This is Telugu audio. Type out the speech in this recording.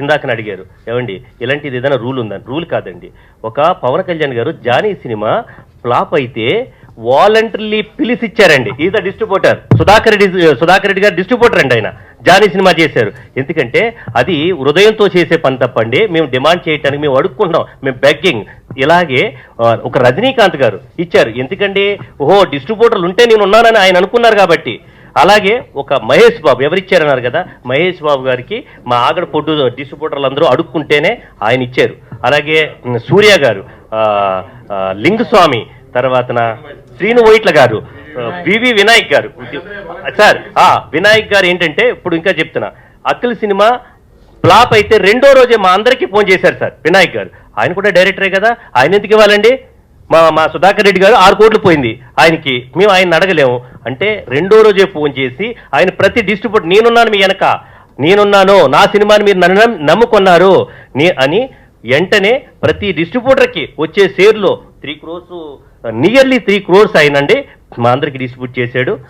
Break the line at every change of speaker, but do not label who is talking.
ఇందాకని అడిగారు. ఏమండి ఇలాంటిది ఏదైనా రూల్ ఉందని రూల్ కాదండి. ఒక పవన్ కళ్యాణ్ గారు జానీ సినిమా ఫ్లాప్ అయితే voluntarily పిలిచిచ్చారండి is the distributor Sudhakar Reddy Sudhakar Reddy గారు డిస్ట్రిబ్యూటర్ అండి ఆయన. జానీ సినిమా చేశారు. ఎందుకంటే అది హృదయంతో చేసే పని తప్పండి. మేము డిమాండ్ చేయడానికి మేము అడుక్కుంటున్నాం. మేము బెగ్గింగ్ ఇలాగే ఒక రజనీకాంత్ గారు ఇచ్చారు. ఎందుకంటే ఓహో డిస్ట్రిబ్యూటర్లు ఉంటే నేను ఉన్నానని ఆయన అనుకున్నారు కాబట్టి. అలాగే ఒక మహేష్ బాబు ఎవరిచ్చారన్నారు కదా? మహేష్ బాబు గారికి మా ఆగడ పొడ్డు డిస్ట్రిబ్యూటర్లు అందరూ అడుక్కుంటేనే ఆయన ఇచ్చారు. అలాగే సూర్య గారు లింగస్వామి తర్వాత శ్రీను వైట్ల గారు వివి వినాయక్. గారు. సార్ ఆ వినాయక్ గారు ఏంటంటే ఇప్పుడు ఇంకా చెప్తున్నా. అఖిల్ సినిమా ఫ్లాప్ అయితే రెండో రోజే మా అందరికీ ఫోన్ చేశారు సార్ వినాయక్ గారు. ఆయన కూడా డైరెక్టరే కదా ఆయన ఎందుకు ఇవ్వాలండి? మా మా సుధాకర్ రెడ్డి గారు ఆరు కోట్లు పోయింది. ఆయనకి మేము ఆయన అడగలేము. అంటే రెండో రోజే ఫోన్ చేసి ఆయన ప్రతి డిస్ట్రిబ్యూటర్ నేనున్నాను మీ వెనక నేనున్నాను నా సినిమాని మీరు నన్ను నమ్మి- నమ్ముకున్నారు నీ అని వెంటనే ప్రతి డిస్ట్రిబ్యూటర్కి వచ్చే షేర్లో three crores nearly three crores అయినండి. మా అందరికి డిస్ట్రిబ్యూట్ చేశాడు.